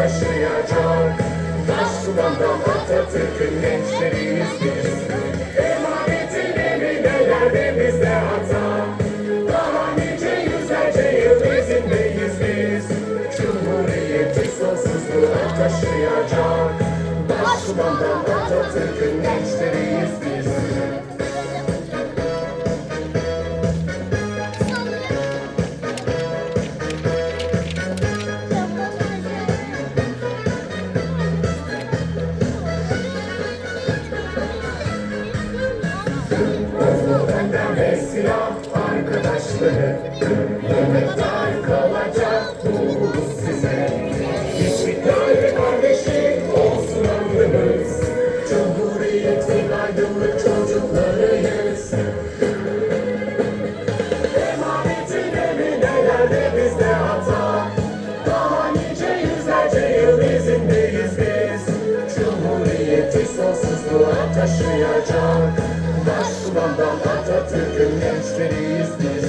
taşıyacak Taş dumandan Atatürk'ün gençleriyiz biz Emanetin eminelerde bizde hata Daha nice yüzlerce yıl izindeyiz biz Cumhuriyeti sonsuzluğa taşıyacak Taş dumandan Atatürk'ün gençleriyiz biz. Taşıyacak Başkumandan Atatürk'ün gençleriyiz biz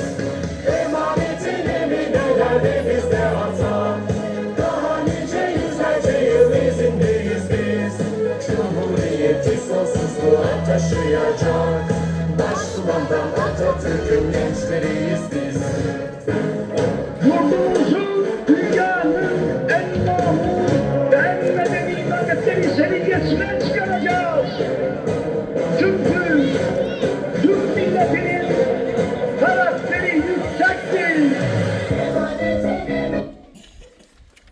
Emanetin eminelerde bizde hata Daha nice yüzlerce yıl izindeyiz biz Cumhuriyeti sonsuzluğa taşıyacak Başkumandan Atatürk'ün gençleriyiz biz